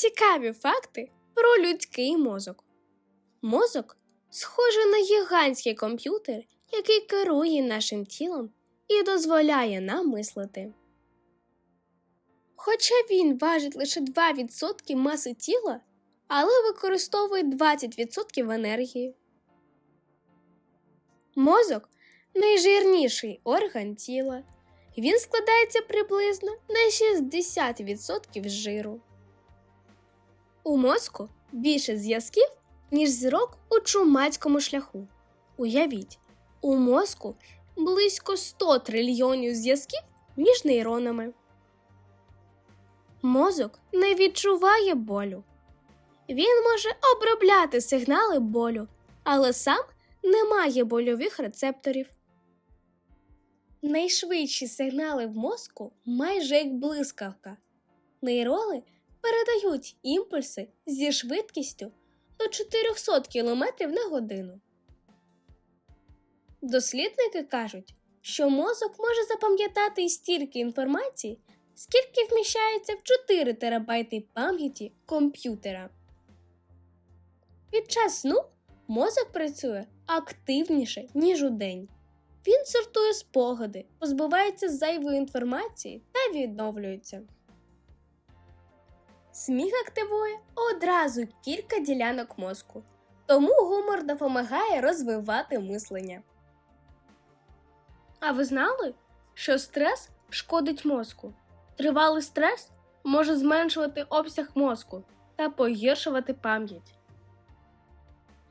Цікаві факти про людський мозок. Мозок схожий на гігантський комп'ютер, який керує нашим тілом і дозволяє нам мислити. Хоча він важить лише 2% маси тіла, але використовує 20% енергії. Мозок найжирніший орган тіла. Він складається приблизно на 60% з жиру. У мозку більше зв'язків, ніж зірок у чумацькому шляху. Уявіть, у мозку близько 100 трильйонів зв'язків між нейронами. Мозок не відчуває болю. Він може обробляти сигнали болю, але сам не має больових рецепторів. Найшвидші сигнали в мозку майже як блискавка. Нейрони передають імпульси зі швидкістю до 400 км на годину. Дослідники кажуть, що мозок може запам'ятати стільки інформації, скільки вміщається в 4 терабайти пам'яті комп'ютера. Під час сну мозок працює активніше, ніж удень. Він сортує спогади, позбувається зайвої інформації та відновлюється. Сміх активує одразу кілька ділянок мозку, тому гумор допомагає розвивати мислення. А ви знали, що стрес шкодить мозку? Тривалий стрес може зменшувати обсяг мозку та погіршувати пам'ять.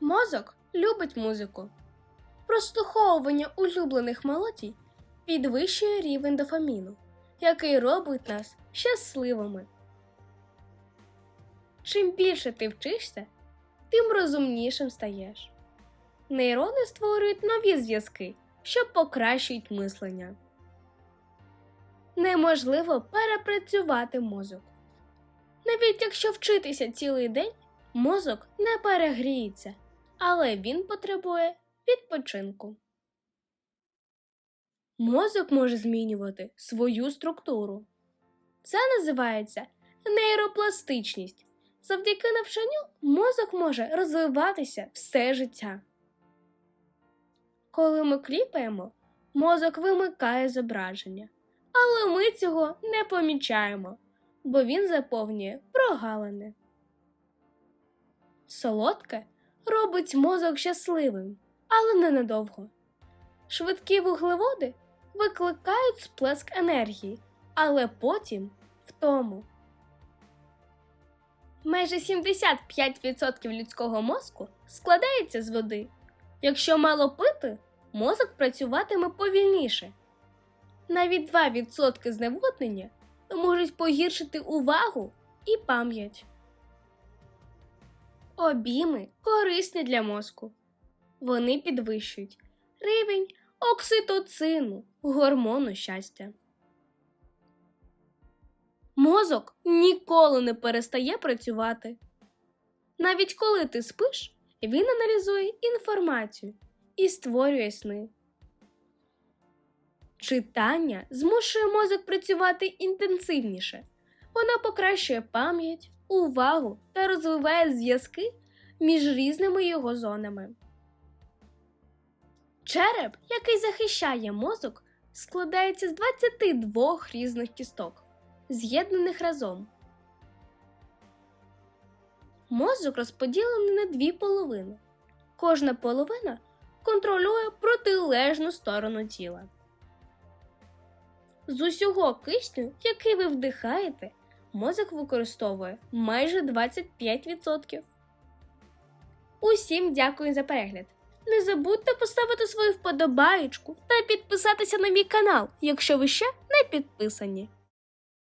Мозок любить музику. Прослуховування улюблених мелодій підвищує рівень дофаміну, який робить нас щасливими. Чим більше ти вчишся, тим розумнішим стаєш. Нейрони створюють нові зв'язки, що покращують мислення. Неможливо перепрацювати мозок. Навіть якщо вчитися цілий день, мозок не перегріється, але він потребує відпочинку. Мозок може змінювати свою структуру. Це називається нейропластичність. Завдяки навчанню мозок може розвиватися все життя. Коли ми кліпаємо, мозок вимикає зображення, але ми цього не помічаємо, бо він заповнює прогалини. Солодке робить мозок щасливим, але ненадовго. Швидкі вуглеводи викликають сплеск енергії, але потім втому. Майже 75% людського мозку складається з води. Якщо мало пити, мозок працюватиме повільніше. Навіть 2% зневоднення можуть погіршити увагу і пам'ять. Обійми корисні для мозку. Вони підвищують рівень окситоцину, гормону щастя. Мозок ніколи не перестає працювати. Навіть коли ти спиш, він аналізує інформацію і створює сни. Читання змушує мозок працювати інтенсивніше. Воно покращує пам'ять, увагу та розвиває зв'язки між різними його зонами. Череп, який захищає мозок, складається з 22 різних кісток, з'єднаних разом. Мозок розподілений на дві половини. Кожна половина контролює протилежну сторону тіла. З усього кисню, який ви вдихаєте, мозок використовує майже 25%. Усім дякую за перегляд. Не забудьте поставити свою вподобаєчку та підписатися на мій канал, якщо ви ще не підписані.